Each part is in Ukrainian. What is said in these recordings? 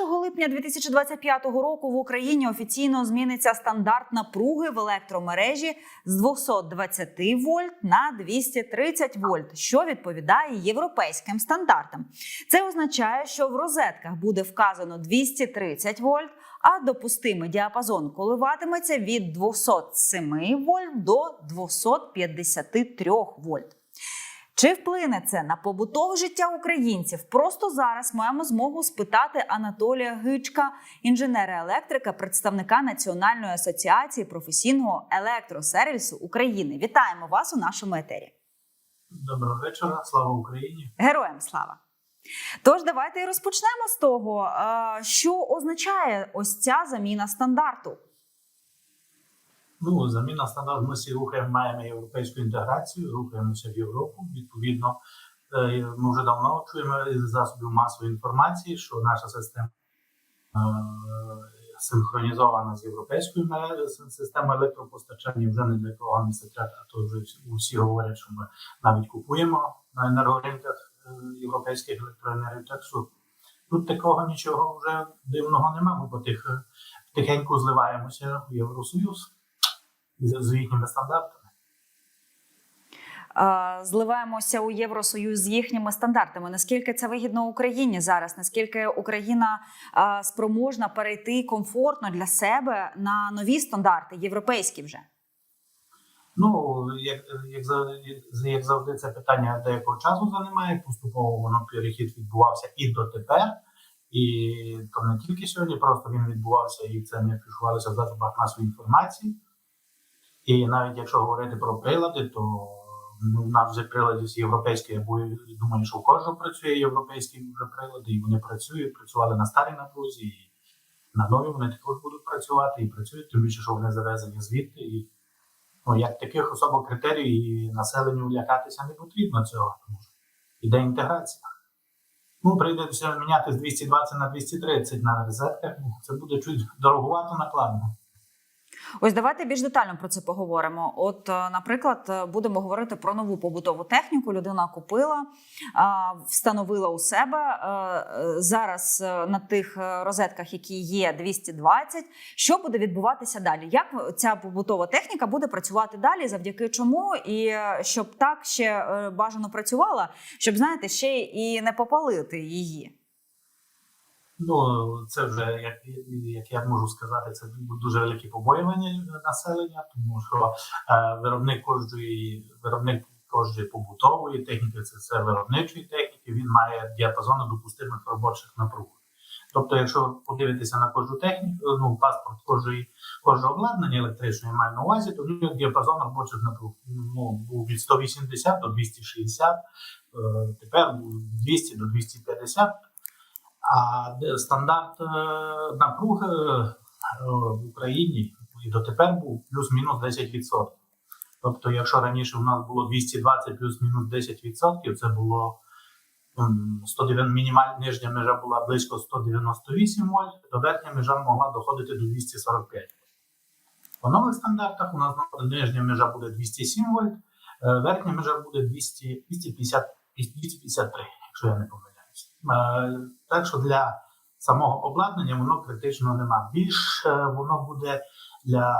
1 липня 2025 року в Україні офіційно зміниться стандарт напруги в електромережі з 220 вольт на 230 вольт, що відповідає європейським стандартам. Це означає, що в розетках буде вказано 230 вольт, а допустимий діапазон коливатиметься від 207 вольт до 253 вольт. Чи вплине це на побутове життя українців? Просто зараз маємо змогу спитати Анатолія Гичка, інженера-електрика, представника Національної асоціації професійного електросервісу України. Вітаємо вас у нашому етері. Доброго вечора, слава Україні. Героям слава! Тож давайте і розпочнемо з того, е, що означає ось ця заміна стандарту. Ну, заміна стандарт. Ми всі рухаємо, маємо європейську інтеграцію, рухаємося в Європу. Відповідно, е, ми вже давно чуємо із засобів масової інформації, що наша система е, синхронізована з європейською системою електропостачання. Вже не для кого не секрет, а то вже усі говорять, що ми навіть купуємо на енергоринках е, європейських електроенергій. Так що тут такого нічого вже дивного нема. Ми потих, тихенько зливаємося в Євросоюз з, їхніми стандартами. Зливаємося у Євросоюз з їхніми стандартами. Наскільки це вигідно Україні зараз? Наскільки Україна спроможна перейти комфортно для себе на нові стандарти, європейські вже? Ну, як, як, як завжди, це питання деякого часу займає. Поступово воно перехід відбувався і дотепер. І то не тільки сьогодні, просто він відбувався і це не фішувалося в засобах масової інформації. І навіть якщо говорити про прилади, то ну, в нас вже прилади з європейської, я бо- думаю, що у кожного працює європейські прилади, і вони працюють, працювали на старій напрузі, і на нові вони також будуть працювати і працюють, тим більше, що вони завезені звідти. І ну, як таких особо критерій і населенню лякатися не потрібно цього, тому що іде інтеграція. Ну, прийдеться міняти з 220 на 230 на розетках, ну, це буде чуть дорогувато накладно. Ось давайте більш детально про це поговоримо. От, е, наприклад, е, будемо говорити про нову побутову техніку. Людина купила, встановила у себе Е, е, зараз е, на тих е, розетках, які є 220. Що буде відбуватися далі? Як ця побутова техніка буде працювати далі? Завдяки чому? І е, щоб так ще е, бажано працювала, щоб знаєте, ще і не попалити її. Ну, це вже, як, як я можу сказати, це дуже великі побоювання населення, тому що е, виробник кожної виробник кожної побутової техніки, це все виробничої техніки, він має діапазон допустимих робочих напруг. Тобто, якщо подивитися на кожну техніку, ну паспорт кожної кожного обладнання електричної маю на увазі, то в нього діапазон робочих напруг ну, був від 180 до 260, е, тепер від 200 до 250. А стандарт е, напруги е, в Україні і дотепер був плюс-мінус 10%. Тобто, якщо раніше у нас було 220 плюс-мінус 10%, це було м, 109, мінімальна нижня межа була близько 198 вольт, то верхня межа могла доходити до 245 вольт. По нових стандартах у нас нижня межа буде 207 вольт, е, верхня межа буде 200, 250, 253, якщо я не помиляюсь. Е, Так що для самого обладнання воно критично нема. Більш е, воно буде для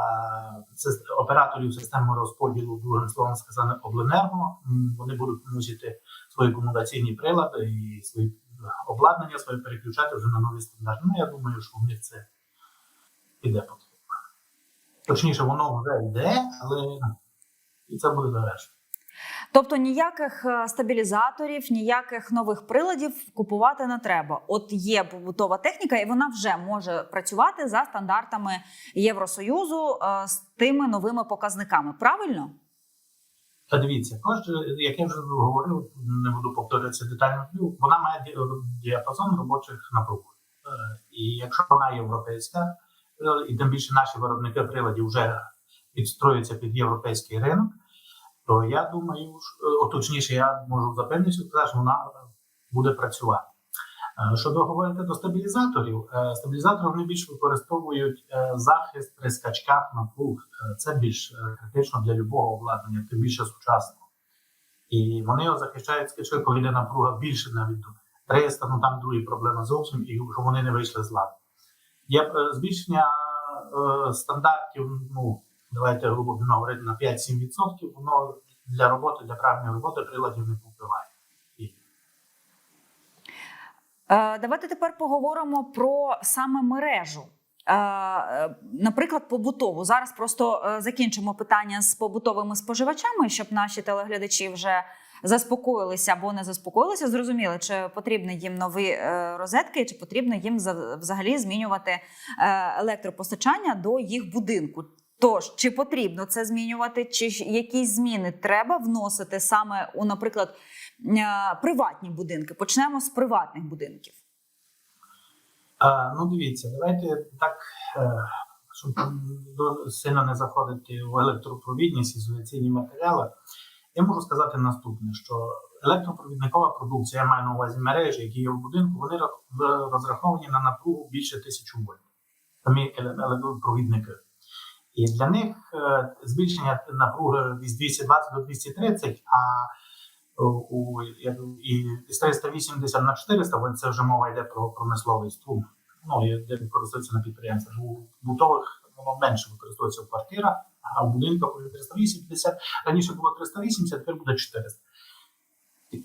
операторів системи розподілу, другим словом сказано, обленерго. Вони будуть мусити свої комунікаційні прилади і свої обладнання своє переключати вже на нові стандарти. Ну, я думаю, що в них це піде потрібно. Точніше, воно вже йде, але і це буде завершено. Тобто ніяких е, стабілізаторів, ніяких нових приладів купувати не треба. От є побутова техніка, і вона вже може працювати за стандартами Євросоюзу е, з тими новими показниками. Правильно? Та дивіться, як я вже говорив, не буду повторюватися детально, ну, вона має діапазон робочих напруг. Е, І якщо вона європейська, і тим більше наші виробники приладів вже підстроюються під європейський ринок, то я думаю, що, е, точніше, я можу запевнитися, що вона буде працювати. Е, Щодо говорити до стабілізаторів, е, стабілізатори вони більш використовують е, захист при скачках напруг. Е, Це більш е, критично для любого обладнання, тим більше сучасного. І вони його захищають скачки, коли йде напруга більше навіть до 300, ну там другі проблеми зовсім, і що вони не вийшли з ладу. Є е, збільшення е, стандартів, ну, давайте грубо говорити, на 5-7%, воно для роботи, для правильної роботи приладів не впливає. Е, Давайте тепер поговоримо про саме мережу. Е, е, Наприклад, побутову. Зараз просто закінчимо питання з побутовими споживачами, щоб наші телеглядачі вже заспокоїлися або не заспокоїлися. Зрозуміли, чи потрібні їм нові розетки, чи потрібно їм за- взагалі змінювати електропостачання до їх будинку. Тож, чи потрібно це змінювати, чи якісь зміни треба вносити саме у, наприклад, е, приватні будинки? Почнемо з приватних будинків. Е, ну, дивіться, давайте так, е, щоб сильно не заходити в електропровідність, ізоляційні матеріали. Я можу сказати наступне: що електропровідникова продукція, я маю на увазі мережі, які є в будинку, вони розраховані на напругу більше 1000 вольт. Самі електропровідники. І для них е, збільшення напруги від 220 до 230, а у, у, і з 380 на 400 вольт це вже мова йде про промисловий струм. Ну, де використовується на підприємствах. У бутових воно менше використовується в квартирах, а в будинках вже 380. Раніше було 380, тепер буде 400.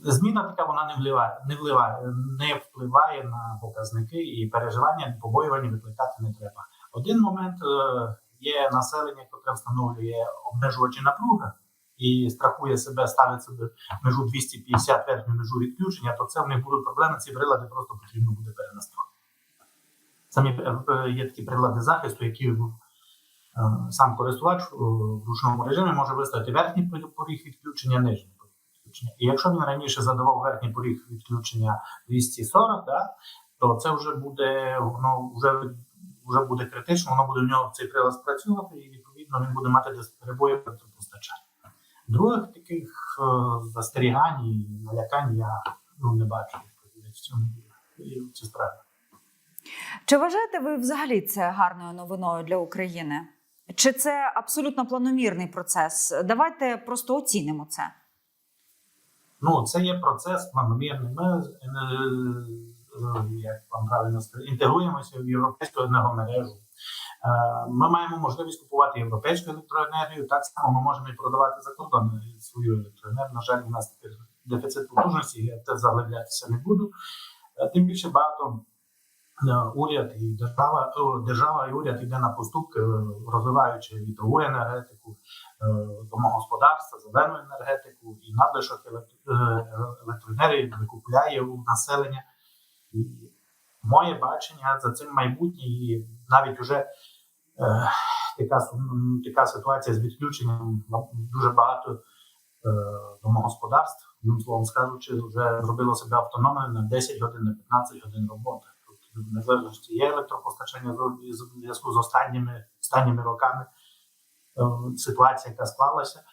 Зміна така вона не впливає, не впливає, не впливає на показники і переживання, побоювання викликати не треба. Один момент е, є населення, яке встановлює обмежувачі напруги і страхує себе, ставить себе межу 250 верхню межу відключення, то це в них будуть проблеми. Ці прилади просто потрібно буде перенастроїти. Самі е, є такі прилади захисту, які е, сам користувач в ручному режимі може виставити верхній поріг відключення, нижній поріг відключення. І якщо він раніше задавав верхній поріг відключення 240, да, то це вже буде воно вже, вже буде критично, воно буде в нього цей прилад спрацювати, і відповідно він буде мати десь перебої електропостачання. Других таких е, застерігань і налякань я ну, не бачу в цьому в цій справі. Чи вважаєте ви взагалі це гарною новиною для України? Чи це абсолютно планомірний процес? Давайте просто оцінимо це. Ну, це є процес планомірний. Ми, е, як вам правильно сказати, інтегруємося в європейську енергомережу. Е, Ми маємо можливість купувати європейську електроенергію. Так само ми можемо і продавати за кордон свою електроенергію. На жаль, у нас тепер дефіцит потужності, я те заглиблятися не буду. Е, Тим більше багато е, уряд і держава, держава і уряд йде на поступки, розвиваючи вітрову енергетику, домогосподарства, зелену енергетику і надлишок електроенергії викупляє у населення. І моє бачення за цим майбутнє, і навіть вже е, така, така ситуація з відключенням дуже багато е, домогосподарств, одним словом скажучи, вже зробило себе автономною на 10 годин, на 15 годин роботи. Тобто, незалежності є електропостачання зв'язку з останніми, останніми роками е, ситуація, яка склалася,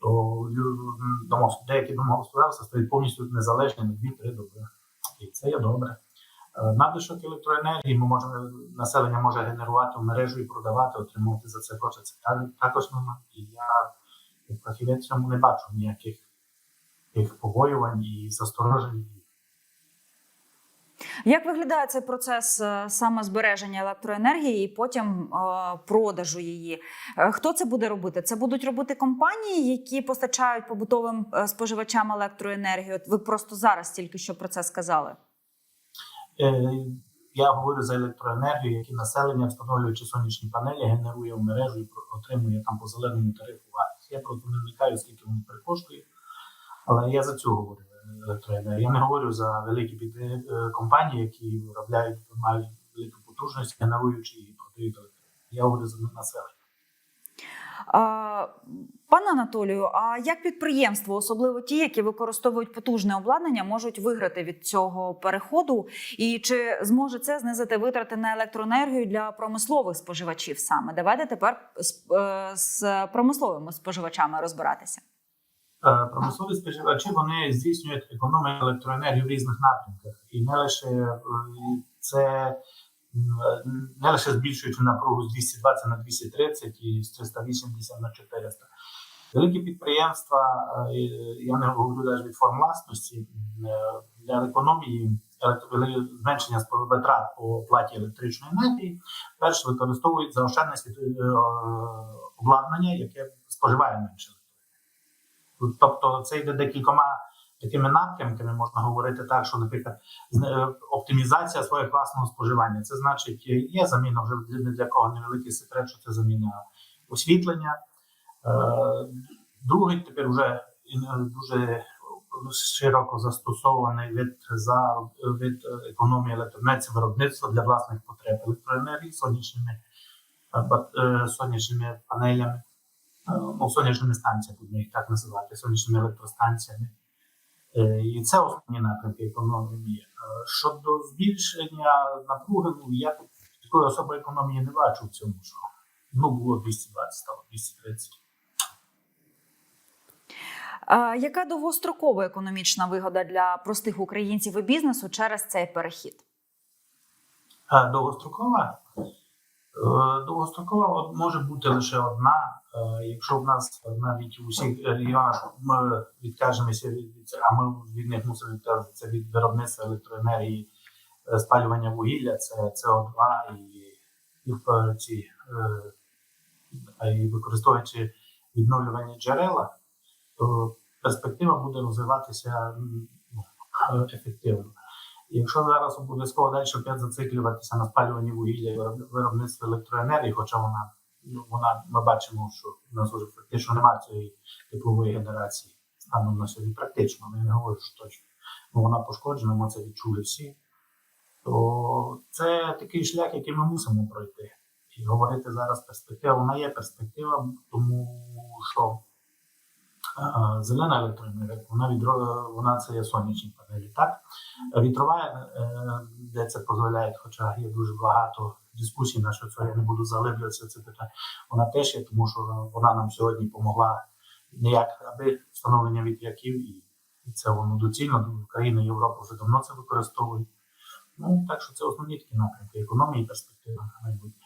то деякі домогосподарства стають повністю незалежними 2-3 доби. І це є добре. Е, Надлишок електроенергії ми можемо населення може генерувати в мережу і продавати, отримувати за це гроші. Це також норма. І я в цьому не бачу ніяких тих побоювань і засторожень. Як виглядає цей процес е, саме збереження електроенергії і потім е, продажу її? Е, Хто це буде робити? Це будуть робити компанії, які постачають побутовим споживачам електроенергію. Ви просто зараз тільки що про це сказали. Я говорю за електроенергію, які населення, встановлюючи сонячні панелі, генерує в мережу і отримує там по зеленому тарифу вартість. Я просто не вникаю, скільки воно перекоштує, але я за цю говорю е, електроенергію. Я не говорю за великі підпри- е, компанії, які виробляють, мають велику потужність, генеруючи і продають електроенергію. Я говорю за населення. Пане Анатолію, а як підприємство, особливо ті, які використовують потужне обладнання, можуть виграти від цього переходу? І чи зможе це знизити витрати на електроенергію для промислових споживачів саме? Давайте тепер з, е, з промисловими споживачами розбиратися. Е, Промислові споживачі вони здійснюють економію електроенергії в різних напрямках, і не лише е, це не лише збільшуючи напругу з 220 на 230 і з 380 на 400. Великі підприємства, е, я не говорю навіть від форм власності, для економії зменшення витрат по оплаті електричної енергії, перш використовують е, обладнання, яке споживає менше. Тобто це йде декількома такими напрямками, можна говорити так, що, наприклад, е, оптимізація своєї власного споживання. Це значить, є заміна вже не для кого невеликий секрет, що це заміна освітлення. Е, Другий тепер вже е, дуже широко застосований від за від економії електроенергії це виробництво для власних потреб електроенергії сонячними сонячними панелями, ну, сонячними станціями, будемо їх так називати, сонячними електростанціями. Е, І це основні напрямки економії. Е, Щодо збільшення напруги, ну я такої особи економії не бачу в цьому, що ну було 220, стало 230. А яка довгострокова економічна вигода для простих українців і бізнесу через цей перехід? Е, Довгострокова? Е, Довгострокова може бути лише одна. Е, Якщо в нас навіть у всіх регіонах ми відкажемося від а ми від них мусимо відказатися від виробництва електроенергії, е, спалювання вугілля, це СО2 і, і в ці е, і використовуючи відновлювані джерела, то перспектива буде розвиватися ну, е, ефективно. Якщо зараз обов'язково далі опять зациклюватися на спалюванні вугілля і вироб- виробництві електроенергії, хоча вона, ну, вона ми бачимо, що в нас вже практично немає цієї теплової генерації станом на сьогодні, практично, я не говорю, що точно. Ну, вона пошкоджена, ми це відчули всі. То це такий шлях, який ми мусимо пройти. І говорити зараз перспектива, вона є перспектива, тому що зелена електроенергія, вона відро, вона це є сонячні панелі, так? Вітрова, е, де це дозволяє, хоча є дуже багато дискусій на що це я не буду заглиблюватися це питання. Вона теж є, тому що вона нам сьогодні допомогла не як аби встановлення вітряків, і, і це воно доцільно. Україна, Європа вже давно це використовують. Ну так що це основні такі напрямки економії і перспективи на майбутнє.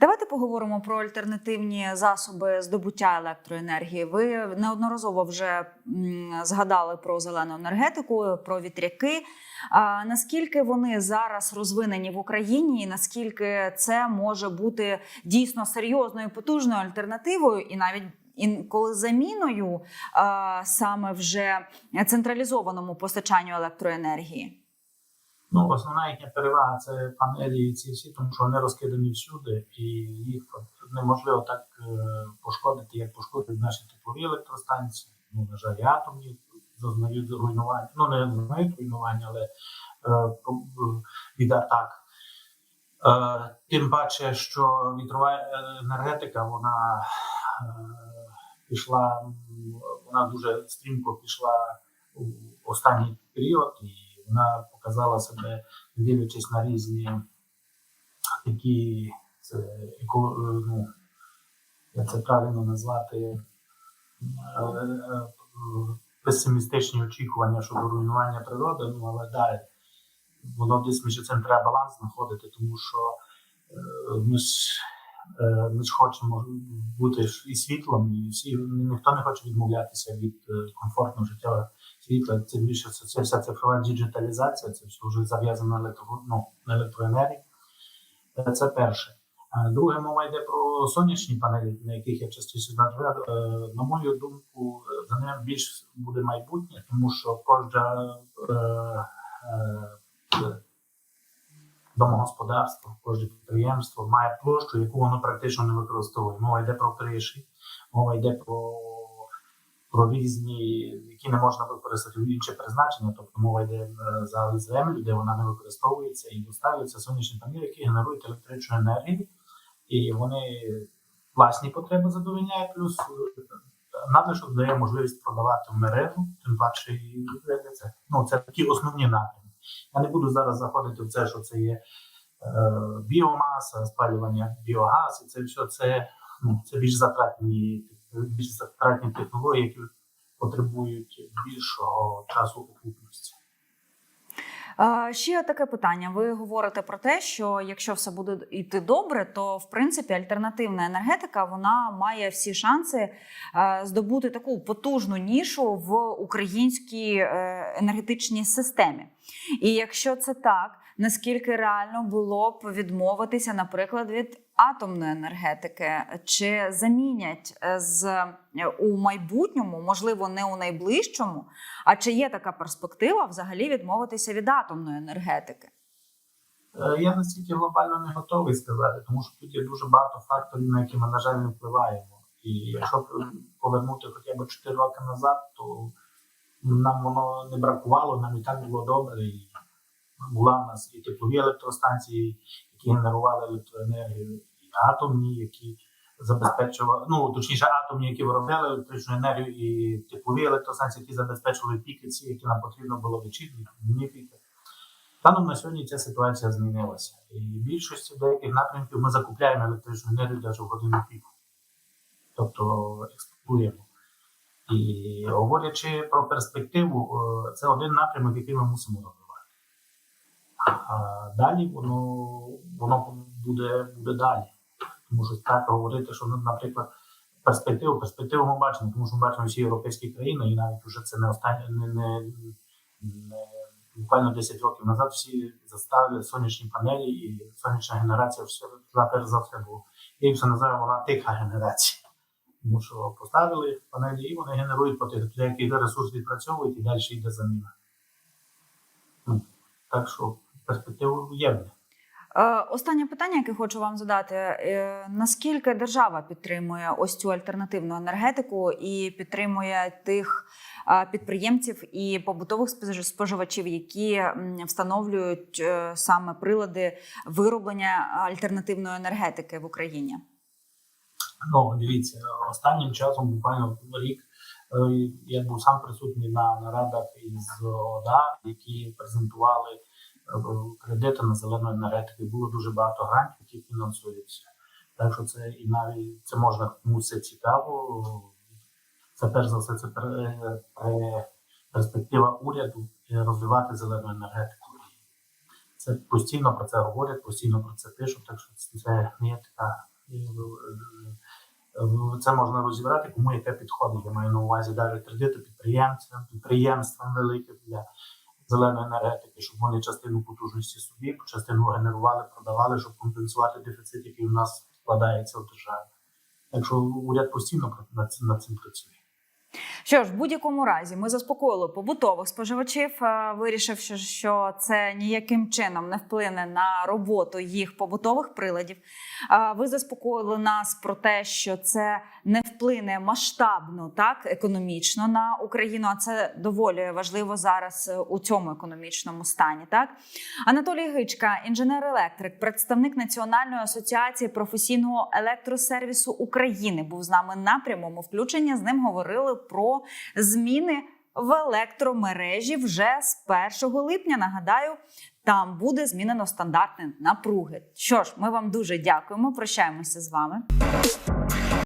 Давайте поговоримо про альтернативні засоби здобуття електроенергії. Ви неодноразово вже згадали про зелену енергетику, про вітряки. А наскільки вони зараз розвинені в Україні, і наскільки це може бути дійсно серйозною потужною альтернативою, і навіть інколи заміною а, саме вже централізованому постачанню електроенергії? Ну, основна їхня перевага це панелі і ці всі, тому що вони розкидані всюди, і їх неможливо так е, пошкодити, як пошкодити наші теплові електростанції. Ну, на жаль, атомні зазнають руйнування. Ну, не зазнають руйнування, але е, по- від атак. Е, тим паче, що вітрова енергетика, вона е, пішла, вона дуже стрімко пішла у останній період, і вона показала себе, дивлячись на різні такі еко, е, ну, як це правильно назвати, е, е, песимістичні очікування щодо руйнування природи, ну але далі. Воно десь між цим треба баланс знаходити, тому що ми ж ми ж хочемо бути і світлом, і всі ніхто не хоче відмовлятися від комфортного життя світла. Тим більше це, це вся цифрова діджиталізація, це все вже зав'язано на, електро, ну, на електроенергії. Це перше. Друге, мова йде про сонячні панелі, на яких я частіше назвав. На мою думку, за ним більш буде майбутнє, тому що кожна домогосподарство, кожне підприємство має площу, яку воно практично не використовує. Мова йде про криші, мова йде про, про різні, які не можна використати в інше призначення, тобто мова йде е, за землю, де вона не використовується, і доставляються сонячні панелі, які генерують електричну енергію, і вони власні потреби задовольняють, плюс е, надлишок дає можливість продавати в мережу, тим паче і це. Ну, це такі основні напрямки. Я не буду зараз заходити в це, що це є е, біомаса, спалювання біогаз, і це все це, ну, це більш затратні, більш затратні технології, які потребують більшого часу окупності. Ще таке питання. Ви говорите про те, що якщо все буде йти добре, то в принципі альтернативна енергетика вона має всі шанси е, здобути таку потужну нішу в українській е, енергетичній системі. І якщо це так, наскільки реально було б відмовитися, наприклад, від атомної енергетики, чи замінять е, з е, у майбутньому, можливо, не у найближчому, а чи є така перспектива взагалі відмовитися від атомної енергетики? Е, Я настільки глобально не готовий сказати, тому що тут є дуже багато факторів, на які ми, на жаль, не впливаємо. І якщо повернути хоча б 4 роки назад, то нам воно не бракувало, нам і так було добре. І була в нас і теплові електростанції, які генерували електроенергію, атомні, які забезпечували, ну точніше, атомні, які виробляли електричну енергію, і теплові електростанції, які забезпечували піки, ці, які нам потрібно було вечірні, дні піки. Станом на сьогодні ця ситуація змінилася. І в більшості деяких напрямків ми закупляємо електричну енергію навіть в годину піку. Тобто експортуємо. І говорячи про перспективу, е, це один напрямок, який ми мусимо розвивати. А далі воно, воно буде, буде далі. Що так говорити, що, ну, наприклад, перспективу, перспективу ми бачимо, тому що ми бачимо всі європейські країни, і навіть вже це не останнє, не, не, не буквально 10 років назад всі заставили сонячні панелі і сонячна генерація все перш за все було. Їх все називаю вона тиха генерація. Тому що поставили панелі і вони генерують потихо. Деякий ресурс відпрацьовують і далі йде заміна. Ну, Так що перспектива є. Е, Останнє питання, яке хочу вам задати: Е, наскільки держава підтримує ось цю альтернативну енергетику і підтримує тих е, підприємців і побутових споживачів, які встановлюють саме прилади вироблення альтернативної енергетики в Україні? Ну, дивіться, останнім часом, буквально рік, я був сам присутній на нарадах із ОДА, які презентували кредити на зелену енергетику. Було дуже багато грантів, які фінансуються. Так що це і навіть це можна комусь це цікаво. Це перш за все це пер- перспектива уряду е, розвивати зелену енергетику. Це постійно про це говорять, постійно про це пишуть, так що це не є така. е, е, Це можна розібрати, кому яке підходить. Я маю на увазі навіть кредити підприємцям, підприємствам великим для зеленої енергетики, щоб вони частину потужності собі, частину генерували, продавали, щоб компенсувати дефіцит, який у нас складається в державі. Так що уряд постійно над цим працює. Що ж, в будь-якому разі, ми заспокоїли побутових споживачів, е, вирішивши, що це ніяким чином не вплине на роботу їх побутових приладів. Е, Ви заспокоїли нас про те, що це не вплине масштабно, так економічно на Україну. А це доволі важливо зараз е, у цьому економічному стані. Так Анатолій Гичка, інженер-електрик, представник Національної асоціації професійного електросервісу України, був з нами на прямому включенні. З ним говорили про зміни в електромережі вже з 1 липня. Нагадаю, там буде змінено стандартні напруги. Що ж, ми вам дуже дякуємо. Прощаємося з вами.